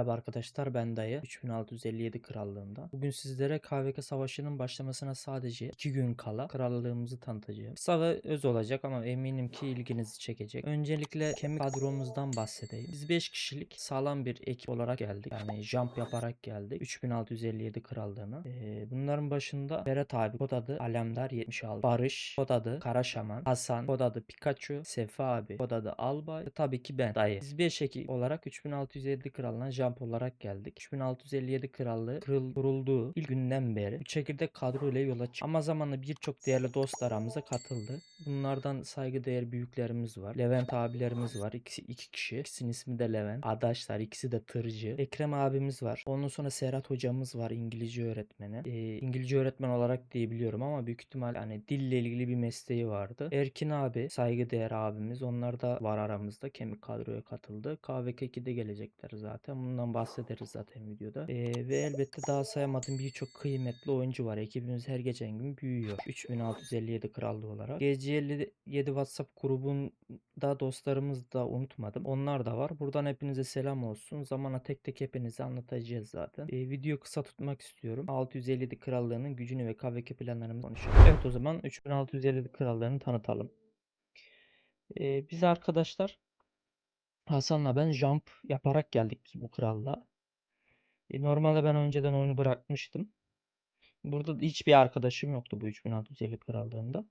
Merhaba arkadaşlar ben Dayı 3657 krallığında. Bugün sizlere KVK savaşının başlamasına sadece 2 gün kala krallığımızı tanıtacağım. Kısa ve öz olacak ama eminim ki ilginizi çekecek. Öncelikle kemik kadromuzdan bahsedeyim. Biz 5 kişilik sağlam bir ekip olarak geldik. Yani jump yaparak geldik 3657 krallığına. Ee, bunların başında Ferhat abi kod adı Alemdar 76. Barış kod adı Kara Şaman. Hasan kod adı Pikachu. Sefa abi kod adı Albay. Tabii ki ben Dayı. Biz 5 ekip olarak 3657 krallığına jump olarak geldik. 3657 krallığı kırıl- kurulduğu ilk günden beri bir çekirdek kadro ile yola çıktık. Ama zamanla birçok değerli dost aramıza katıldı. Bunlardan saygıdeğer büyüklerimiz var. Levent abilerimiz var. İkisi iki kişi. İkisinin ismi de Levent. Adaşlar ikisi de tırcı. Ekrem abimiz var. Ondan sonra Serhat hocamız var. İngilizce öğretmeni. Ee, İngilizce öğretmen olarak diyebiliyorum ama büyük ihtimal hani dille ilgili bir mesleği vardı. Erkin abi saygıdeğer abimiz. Onlar da var aramızda. Kemik kadroya katıldı. KVK2'de gelecekler zaten. Bundan bahsederiz zaten videoda. Ee, ve elbette daha sayamadığım birçok kıymetli oyuncu var. Ekibimiz her geçen gün büyüyor. 3657 krallığı olarak. GC57 WhatsApp grubunda dostlarımız da unutmadım. Onlar da var. Buradan hepinize selam olsun. Zamana tek tek hepinize anlatacağız zaten. Ee, video kısa tutmak istiyorum. 657 krallığının gücünü ve KVK planlarımızı konuşalım. Evet o zaman 3657 krallığını tanıtalım. Ee, biz arkadaşlar Hasan'la ben jump yaparak geldik biz bu kralla. E, normalde ben önceden oyunu bırakmıştım. Burada da hiçbir arkadaşım yoktu bu 3650 krallığında.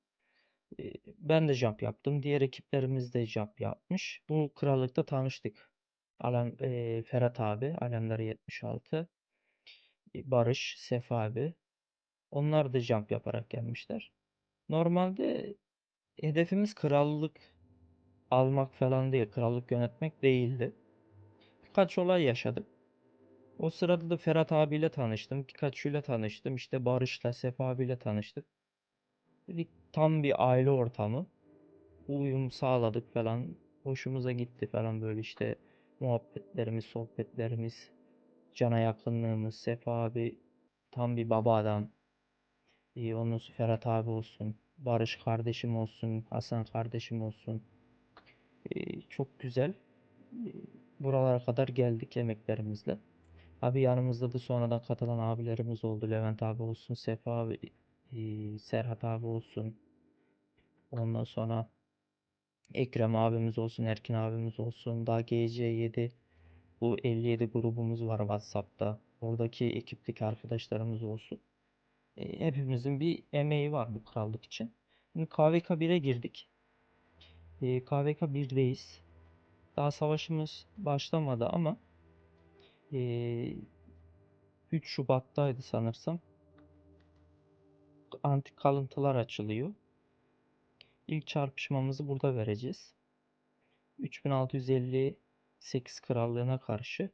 E, ben de jump yaptım. Diğer ekiplerimiz de jump yapmış. Bu krallıkta tanıştık. Alem, e, Ferhat abi, Alemdar 76. e, Barış, Sefa abi. Onlar da jump yaparak gelmişler. Normalde hedefimiz krallık almak falan değil, krallık yönetmek değildi. Birkaç olay yaşadık. O sırada da Ferhat abiyle tanıştım. Pikachu ile tanıştım. İşte Barış'la Sefa abiyle tanıştık. Dedik tam bir aile ortamı. Uyum sağladık falan. Hoşumuza gitti falan böyle işte muhabbetlerimiz, sohbetlerimiz, cana yakınlığımız. Sefa abi tam bir baba adam. İyi, onun Ferhat abi olsun. Barış kardeşim olsun. Hasan kardeşim olsun. Ee, çok güzel. Ee, Buralara kadar geldik emeklerimizle. Abi yanımızda da sonradan katılan abilerimiz oldu. Levent abi olsun, Sefa abi, eee, Serhat abi olsun. Ondan sonra Ekrem abimiz olsun, Erkin abimiz olsun. Daha GC7 bu 57 grubumuz var WhatsApp'ta. Oradaki ekipteki arkadaşlarımız olsun. E, hepimizin bir emeği var bu krallık için. Şimdi KVK 1'e girdik. E, KVK 1'deyiz. Daha savaşımız başlamadı ama e, 3 Şubat'taydı sanırsam. Antik kalıntılar açılıyor. İlk çarpışmamızı burada vereceğiz. 3658 krallığına karşı.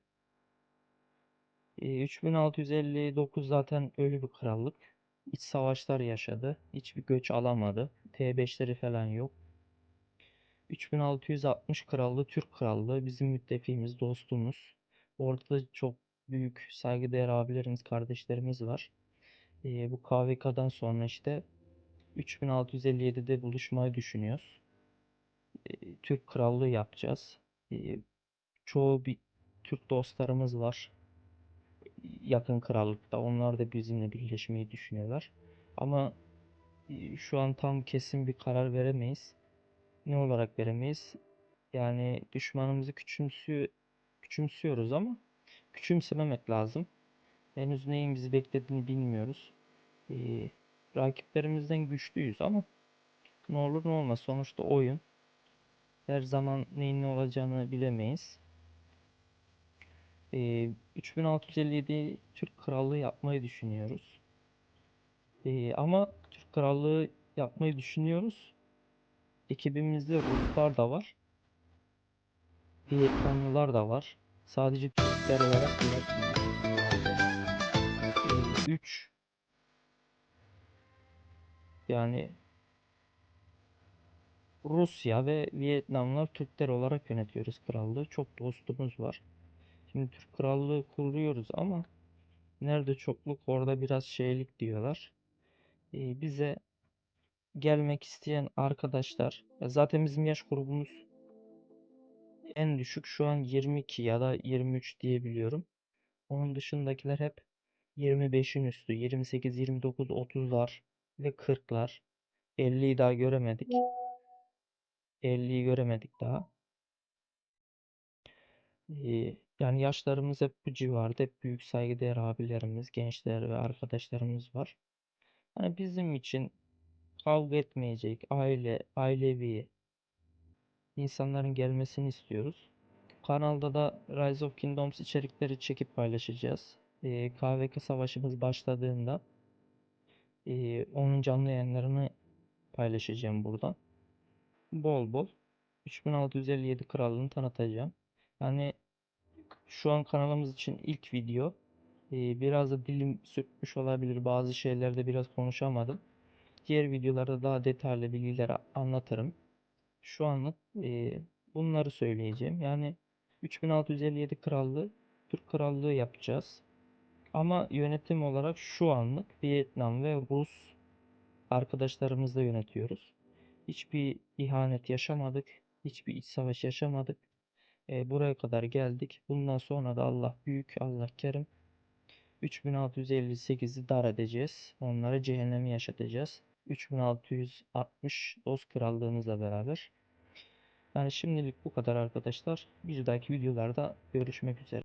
E, 3659 zaten ölü bir krallık. İç savaşlar yaşadı. Hiçbir göç alamadı. T5'leri falan yok. 3660 krallığı Türk krallığı bizim müttefiğimiz, dostumuz. Orada da çok büyük saygıdeğer abilerimiz, kardeşlerimiz var. Ee, bu KVK'dan sonra işte 3657'de buluşmayı düşünüyoruz. Ee, Türk krallığı yapacağız. Ee, çoğu bir Türk dostlarımız var. Yakın krallıkta. Onlar da bizimle birleşmeyi düşünüyorlar. Ama e, şu an tam kesin bir karar veremeyiz. Ne olarak veremeyiz? Yani düşmanımızı küçümsüyor, küçümsüyoruz ama küçümsememek lazım. Henüz neyin bizi beklediğini bilmiyoruz. Ee, rakiplerimizden güçlüyüz ama ne olur ne olmaz. Sonuçta oyun. Her zaman neyin ne olacağını bilemeyiz. Ee, 3657 Türk Krallığı yapmayı düşünüyoruz. Ee, ama Türk Krallığı yapmayı düşünüyoruz. Ekibimizde Ruslar da var. Vietnamlılar da var. Sadece Türkler olarak değil. 3 yani Rusya ve Vietnamlar Türkler olarak yönetiyoruz krallığı. Çok dostumuz var. Şimdi Türk krallığı kuruyoruz ama nerede çokluk orada biraz şeylik diyorlar. Ee, bize gelmek isteyen arkadaşlar zaten bizim yaş grubumuz en düşük şu an 22 ya da 23 diyebiliyorum. Onun dışındakiler hep 25'in üstü. 28, 29, 30'lar ve 40'lar. 50'yi daha göremedik. 50'yi göremedik daha. Ee, yani yaşlarımız hep bu civarda. Hep büyük saygıdeğer abilerimiz, gençler ve arkadaşlarımız var. Hani bizim için kavga etmeyecek, aile, ailevi insanların gelmesini istiyoruz. Kanalda da Rise of Kingdoms içerikleri çekip paylaşacağız. Ee, KVK savaşımız başladığında ee, onun canlı yayınlarını paylaşacağım buradan. Bol bol 3657 krallığını tanıtacağım. Yani şu an kanalımız için ilk video. Ee, biraz da dilim sürtmüş olabilir. Bazı şeylerde biraz konuşamadım. Diğer videolarda daha detaylı bilgiler a- anlatırım. Şu anlık e, bunları söyleyeceğim. Yani 3657 krallığı Türk krallığı yapacağız. Ama yönetim olarak şu anlık Vietnam ve Rus arkadaşlarımızla yönetiyoruz. Hiçbir ihanet yaşamadık. Hiçbir iç savaş yaşamadık. E, buraya kadar geldik. Bundan sonra da Allah büyük, Allah kerim. 3658'i dar edeceğiz. Onlara cehennemi yaşatacağız. 3660 Dost krallığımızla beraber. Yani şimdilik bu kadar arkadaşlar. Bir dahaki videolarda görüşmek üzere.